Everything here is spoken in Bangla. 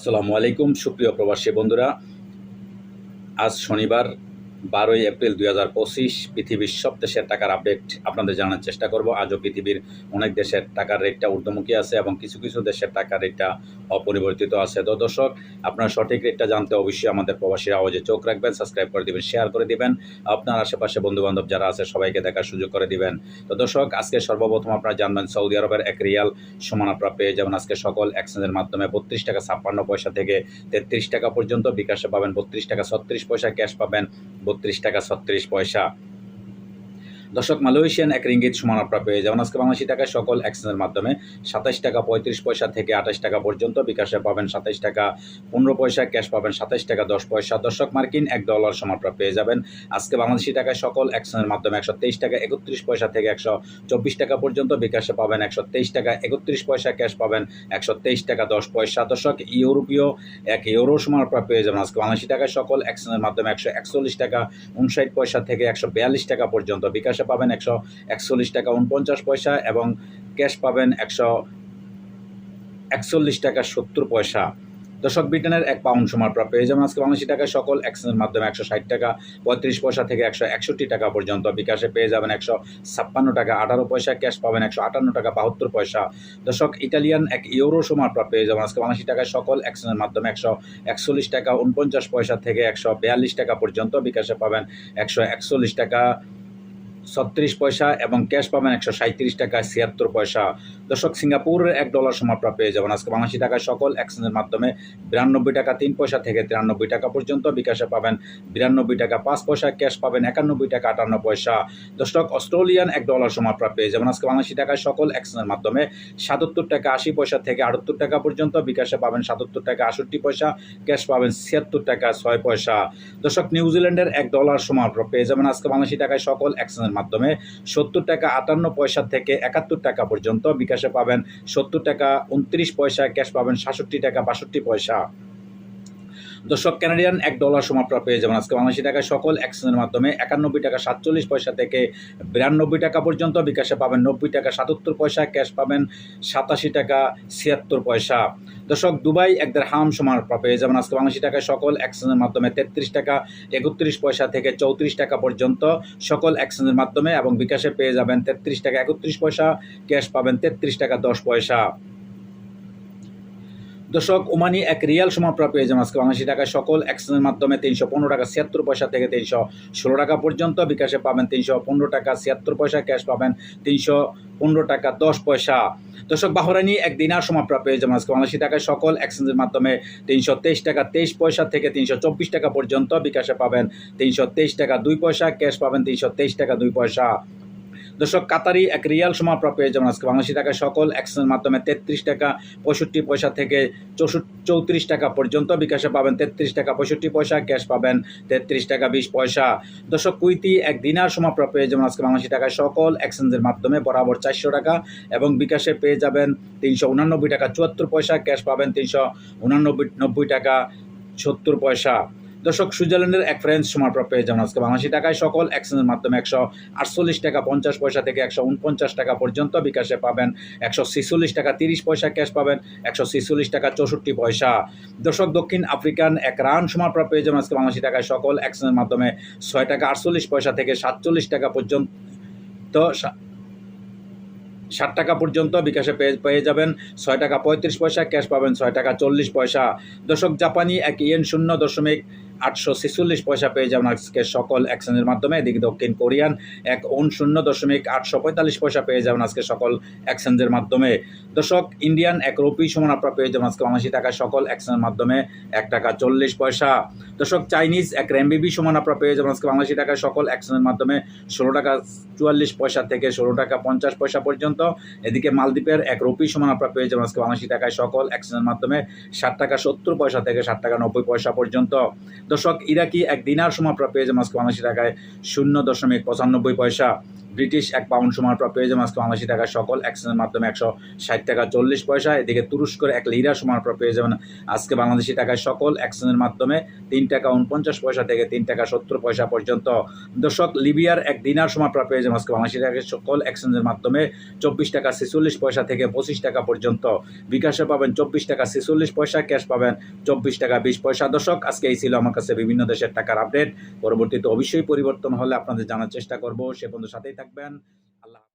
আসসালামু আলাইকুম সুপ্রিয় প্রবাসী বন্ধুরা। আজ শনিবার বারোই এপ্রিল দুই হাজার পঁচিশ পৃথিবীর সব দেশের টাকার আপডেট আপনাদের জানার চেষ্টা করব। আজও পৃথিবীর অনেক দেশের টাকার রেটটা ঊর্ধ্বমুখী আছে এবং কিছু কিছু দেশের টাকার রেটটা অপরিবর্তিত আছে। তো দর্শক, আপনার সঠিক রেটটা জানতে অবশ্যই আমাদের প্রবাসীর আওয়াজে চোখ রাখবেন, সাবস্ক্রাইব করে দিবেন, শেয়ার করে দিবেন। আপনার আশেপাশে বন্ধুবান্ধব যারা আছে, সবাইকে দেখার সুযোগ করে দিবেন। তো দর্শক, আজকে সর্বপ্রথম আপনারা জানবেন, সৌদি আরবের এক রিয়াল সমান আপনারা পেয়ে যাবেন আজকে সকল এক্সচেঞ্জের মাধ্যমে বত্রিশ টাকা ছাপ্পান্ন পয়সা থেকে তেত্রিশ টাকা পর্যন্ত। বিকাশে পাবেন বত্রিশ টাকা ছত্রিশ পয়সা, ক্যাশ পাবেন বত্রিশ টাকা ছত্রিশ পয়সা। দর্শক, মালয়েশিয়ান এক রিঙ্গিত সমান পেয়ে যাবেন। আজকে বাংলাদেশি টাকায় সকল এক্সচেঞ্জের মাধ্যমে সাতাইশ টাকা পঁয়ত্রিশ পয়সা থেকে আঠাশ টাকা পর্যন্ত বিকাশে পাবেন সাতাইশ টাকা পনেরো পয়সা, ক্যাশ পাবেন সাতাইশ টাকা দশ পয়সা। দর্শক, মার্কিন এক ডলার সমান আপনারা পেয়ে যাবেন। আজকে বাংলাদেশি টাকায় সকল এক্সচেঞ্জের মাধ্যমে একশো তেইশ টাকা একত্রিশ পয়সা থেকে একশো চব্বিশ টাকা পর্যন্ত বিকাশে পাবেন একশো তেইশ টাকা একত্রিশ পয়সা, ক্যাশ পাবেন একশো তেইশ টাকা দশ পয়সা। দর্শক, ইউরোপীয় এক ইউরো সমান আপনারা পেয়ে যাবেন। আজকে বাংলাদেশি টাকায় সকল এক্সচেঞ্জের মাধ্যমে একশো একচল্লিশ টাকা, উনষাট পয়সা থেকে একশো বিয়াল্লিশ টাকা পর্যন্ত বিকাশে পাবেন একশো একচল্লিশ টাকা উনপঞ্চাশ পয়সা এবং ক্যাশ পাবেন একশো একচল্লিশ টাকা সত্তর পয়সা। দর্শক, ব্রিটেনের এক পাউন্ড সমান আপনারা পেয়ে যাবেন আজকে বাংলাদেশি টাকায় সকল এক্সচেঞ্জের মাধ্যমে একশো ষাট টাকা, পঁয়ত্রিশ পয়সা থেকে একশো একষট্টি টাকা পর্যন্ত বিকাশে পেয়ে যাবেন একশো ছাপ্পান্ন টাকা, আঠারো পয়সা, ক্যাশ পাবেন একশো আটান্ন টাকা, বাহাত্তর পয়সা। দর্শক ইটালিয়ান এক ইউরো সমান আপনারা পেয়ে যাবেন আজকে বাংলাদেশি টাকায় সকল এক্সচেঞ্জের মাধ্যমে একশো একচল্লিশ টাকা, উনপঞ্চাশ পয়সা থেকে একশো বিয়াল্লিশ টাকা পর্যন্ত বিকাশে পাবেন একশো একচল্লিশ টাকা। ছত্রিশ পয়সা এবং ক্যাশ পাবেন একশো সাঁত্রিশ টাকা ছিয়াত্তর পয়সা। দর্শক, সিঙ্গাপুরের এক ডলার সময় আপনারা পেয়ে যাবেন। আজকে বাংলাদেশি টাকায় সকল এক্সচেঞ্জের মাধ্যমে বিরানব্বই টাকা তিন পয়সা থেকে তিরানব্বই টাকা পর্যন্ত বিকাশে পাবেন। বিরানব্বই টাকা পাঁচ পয়সা, ক্যাশ পাবেন একানব্বই টাকা আটান্ন পয়সা। দর্শক, অস্ট্রেলিয়ান এক ডলার সময় আপনারা পেয়ে যাবেন। আজকে বাংলাদেশি টাকায় সকল এক্সচেঞ্জের মাধ্যমে সাতাত্তর টাকা আশি পয়সা থেকে আটাত্তর টাকা পর্যন্ত বিকাশে পাবেন। সাতাত্তর টাকা আষট্টি পয়সা, ক্যাশ পাবেন ছিয়াত্তর টাকা ছয় পয়সা। দর্শক, নিউজিল্যান্ডের এক ডলার আপনারা পেয়ে যাবেন। আজকে বাংলাদেশি টাকায় সকল এক্সচেঞ্জের মাধ্যমে সত্তর টাকা আটান্ন পয়সা থেকে একাত্তর টাকা পর্যন্ত বিকাশে পাবেন। সত্তর টাকা উনত্রিশ পয়সা ক্যাশ পাবেন সাতষট্টি টাকা বাষট্টি পয়সা। দর্শক ক্যানাডিয়ান এক ডলার সম আপনারা পেয়ে যাবেন আজকে বাংলাদেশি টাকায় সকল এক্সচেঞ্জের মাধ্যমে। একানব্বই টাকা সাতচল্লিশ পয়সা থেকে বিরানব্বই টাকা পর্যন্ত বিকাশে পাবেন। নব্বই টাকা সাতাত্তর পয়সা, ক্যাশ পাবেন সাতাশি টাকা ছিয়াত্তর পয়সা। দর্শক, দুবাই এক দেড় হাম সমান আপনারা পেয়ে যাবেন আজকে বাংলাদেশি টাকায় সকল এক্সচেঞ্জের মাধ্যমে। তেত্রিশ টাকা, একত্রিশ পয়সা থেকে চৌত্রিশ টাকা পর্যন্ত সকল এক্সচেঞ্জের মাধ্যমে এবং বিকাশে পেয়ে যাবেন তেত্রিশ টাকা, একত্রিশ পয়সা, ক্যাশ পাবেন তেত্রিশ টাকা, দশ পয়সা। দর্শক ওমানি এক রিয়াল সমান পেয়ে যাবেন আজকে বাংলাদেশি টাকায়। সকল এক্সচেঞ্জের মাধ্যমে তিনশো পনেরো টাকা ছিয়াত্তর পয়সা থেকে তিনশো ষোলো টাকা পর্যন্ত। বিকাশে পাবেন তিনশো পনেরো টাকা ছিয়াত্তর পয়সা, ক্যাশ পাবেন তিনশো পনেরো টাকা দশ পয়সা। দর্শক বাহরানি এক দিনার আপনারা পেয়ে যাবেন আজকে বাংলাদেশি টাকায়। সকল এক্সচেঞ্জের মাধ্যমে তিনশো তেইশ টাকা তেইশ পয়সা থেকে তিনশো চব্বিশ টাকা পর্যন্ত। বিকাশে পাবেন তিনশো তেইশ টাকা দুই পয়সা, ক্যাশ পাবেন তিনশো তেইশ টাকা দুই পয়সা। দর্শক, কাতারি এক রিয়াল আপনারা পেয়ে যাবেন আজকে। বাংলাদেশি টাকা সকল এক্সচেঞ্জের মাধ্যমে তেত্রিশ টাকা পঁয়ষট্টি পয়সা থেকে চৌষট্টি চৌত্রিশ টাকা পর্যন্ত বিকাশে পাবেন তেত্রিশ টাকা পঁয়ষট্টি পয়সা, ক্যাশ পাবেন তেত্রিশ টাকা বিশ পয়সা। দর্শক, কুইতি এক দিনার আপনারা পেয়ে যাবেন আজকে বাংলাদেশি টাকায় সকল এক্সচেঞ্জের মাধ্যমে বরাবর চারশো টাকা এবং বিকাশে পেয়ে যাবেন তিনশো উনানব্বই টাকা চুয়াত্তর পয়সা, ক্যাশ পাবেন তিনশো উনানব্বই নব্বই টাকা সত্তর পয়সা। দর্শক, সুইজারল্যান্ডের এক সময় আপনারা পেয়ে যাবেন আজকে বাংলাদেশি টাকায় সকল এক্সচেঞ্জের মাধ্যমে একশো আটচল্লিশ টাকা, পঞ্চাশ পয়সা থেকে একশো উনপঞ্চাশ টাকা পর্যন্ত বিকাশে পাবেন। একশো ছিচল্লিশ টাকা, তিরিশ পয়সা ক্যাশ পাবেন। একশো ছিচল্লিশ টাকা, চৌষট্টি পয়সা। দর্শক, দক্ষিণ আফ্রিকান এক রান আপনারা পেয়ে যাবেন আজকে বাংলাদেশি টাকায় সকল এক্সচেঞ্জের মাধ্যমে ছয় টাকা, আটচল্লিশ পয়সা থেকে সাতচল্লিশ টাকা পর্যন্ত ষাট টাকা পর্যন্ত বিকাশে পেয়ে পেয়ে যাবেন। ছয় টাকা পঁয়ত্রিশ পয়সা ক্যাশ পাবেন ছয় টাকা চল্লিশ পয়সা। দশক জাপানি এক ইয়েন শূন্য দশমিক আটশো ছেচল্লিশ পয়সা পেয়ে যাবেন আজকে সকল এক্সচেঞ্জের মাধ্যমে। এদিকে দক্ষিণ কোরিয়ান এক ওন শূন্য দশমিক আটশো পঁয়তাল্লিশ পয়সা পেয়ে যাবেন আজকে সকল এক্সচেঞ্জের মাধ্যমে। দর্শক, ইন্ডিয়ান এক রুপি সমান আপনারা পেয়ে যাবেন আজকে বাংলাদেশি টাকা সকল এক্সচেঞ্জের মাধ্যমে এক টাকা চল্লিশ পয়সা। দর্শক, চাইনিজ এক র্যামবিবি সমান আপনারা পেয়ে যাবেন আজকে বাংলাদেশি টাকা সকল এক্সচেঞ্জের মাধ্যমে ষোলো টাকা চুয়াল্লিশ পয়সা থেকে ষোলো টাকা পঞ্চাশ পয়সা পর্যন্ত। এদিকে মালদ্বীপের এক রুপি সমান আপনারা পেয়ে যাবেন আজকে বাংলাদেশি টাকায় সকল এক্সচেঞ্জের মাধ্যমে ষাট টাকা সত্তর পয়সা থেকে ষাট টাকা নব্বই পয়সা পর্যন্ত। দর্শক ইরাকি এক দিনার সময় হয়েছে আজকে বাংলাদেশি টাকায় শূন্য দশমিক পঁচানব্বই পয়সা। ব্রিটিশ এক পাউন্ড সমান প্রায় পেয়ে যাবেন আজকে বাংলাদেশি টাকা সকল এক্সচেঞ্জের মাধ্যমে একশো ষাট টাকা, চল্লিশ পয়সা। এদিকে তুরস্কের এক লিরা সমান পেয়ে যাবেন আজকে বাংলাদেশি টাকায় সকল এক্সচেঞ্জের মাধ্যমে তিন টাকা উনপঞ্চাশ পয়সা থেকে তিন টাকা সত্তর পয়সা পর্যন্ত। দর্শক, লিবিয়ার এক দিনার প্রায় পেয়ে যাবেন আজকে বাংলাদেশি টাকায় সকল এক্সচেঞ্জের মাধ্যমে চব্বিশ টাকা, ছেচল্লিশ পয়সা থেকে পঁচিশ টাকা পর্যন্ত। বিকাশে পাবেন চব্বিশ টাকা, ছেচল্লিশ পয়সা, ক্যাশ পাবেন চব্বিশ টাকা, বিশ পয়সা। দর্শক, আজকে এই ছিল আমার কাছে বিভিন্ন দেশের টাকার আপডেট পরবর্তীতে অবশ্যই পরিবর্তন হলে আপনাদের জানার চেষ্টা করব। সে পর্যন্ত সাথেই থাকবেন।